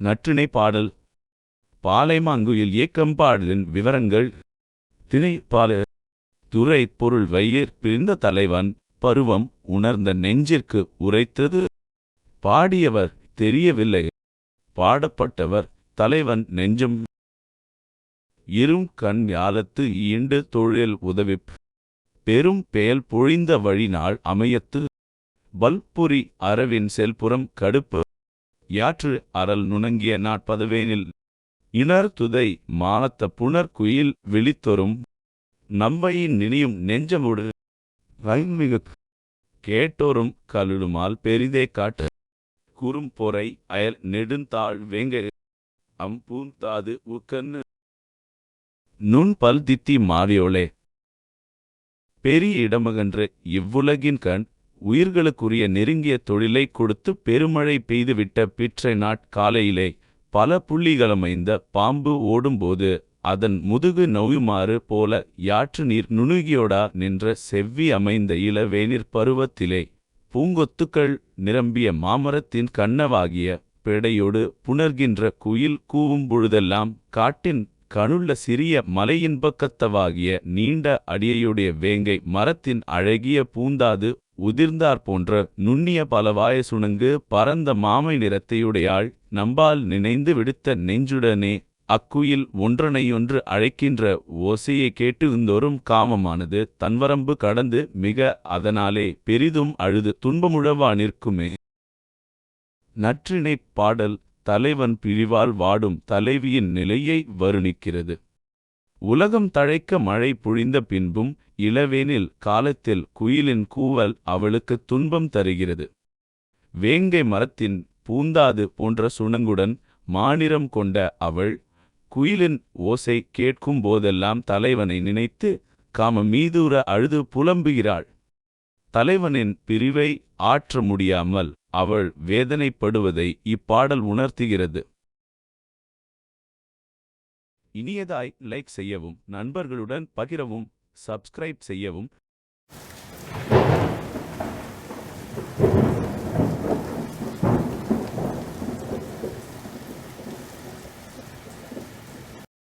நற்றிணை பாடல். பாலைமாங்குயில் இயக்கம் பாடலின் விவரங்கள். திணை பால. துறை பொருள் வையிற் பிரிந்த தலைவன். பருவம் உணர்ந்த நெஞ்சிற்கு உரைத்தது. பாடியவர் தெரியவில்லை. பாடப்பட்டவர் தலைவன் நெஞ்சம். இரும் கண் யாலத்து ஈண்டு தொழில் உதவி பெரும் பெயல் பொழிந்த வழிநாள் அமையத்து. வல்புரி அரவின் செல்புறம் கடுப்பு. யாற்று அறல் நுணங்கிய நாட்பதவேனில். இணர் துதை மானத்த புணர் குயில் விழித்தொரும். நம்பையின் நினியும் நெஞ்சமுடு. வைமிகு கேட்டோரும் கலுடுமால் பெரிதே காட்டு. குறும்பொறை அயல் நெடுந்தாள் வேங்க. அம்பூந்தாது உக்கன்னு. நுண் பல் தித்தி மாறியோளே. பெரிய இடமகன்று இவ்வுலகின் கண் உயிர்களுக்குரிய நெருங்கிய தொழிலை கொடுத்து பெருமழை பெய்துவிட்ட பிற்றை நாட்காலையிலே பல புள்ளிகளமைந்த பாம்பு ஓடும்போது அதன் முதுகு நொயுமாறு போல யாற்று நீர் நுணுகியோடா நின்ற செவ்வி அமைந்த இளவேனிற் பருவத்திலே பூங்கொத்துக்கள் நிரம்பிய மாமரத்தின் கண்ணவாகிய பெடையோடு புணர்கின்ற குயில் கூவும் பொழுதெல்லாம் காட்டின் கணுள்ள சிறிய மலையின்பக்கத்தவாகிய நீண்ட அடியையுடைய வேங்கை மரத்தின் அழகிய பூந்தாது உதிர்ந்தார் போன்ற நுண்ணிய பலவாய சுணங்கு பரந்த மாமை நிறத்தையுடையாள் நம்பால் நினைந்து விடுத்த நெஞ்சுடனே அக்குயில் ஒன்றனையொன்று அழைக்கின்ற ஓசையை கேட்டு இந்தோறும் காமமானது தன்வரம்பு கடந்து மிக அதனாலே பெரிதும் அழுது துன்பமுழவா நிற்குமே. நற்றிணைப் பாடல் தலைவன் பிழிவால் வாடும் தலைவியின் நிலையை வருணிக்கிறது. உலகம் தழைக்க மழை பொழிந்த பின்பும் இளவேனில் காலத்தில் குயிலின் கூவல் அவளுக்கு துன்பம் தருகிறது. வேங்கை மரத்தின் பூந்தாது போன்ற சுணங்குடன் மாநிறம் கொண்ட அவள் குயிலின் ஓசை கேட்கும் போதெல்லாம் தலைவனை நினைத்து காம மீதூர அழுது புலம்புகிறாள். தலைவனின் பிரிவை ஆற்ற முடியாமல் அவள் வேதனைப்படுவதை இப்பாடல் உணர்த்துகிறது. இனியதாய் லைக் செய்யவும் நண்பர்களுடன் பகிரவும் சப்ஸ்கிரைப் செய்யவும்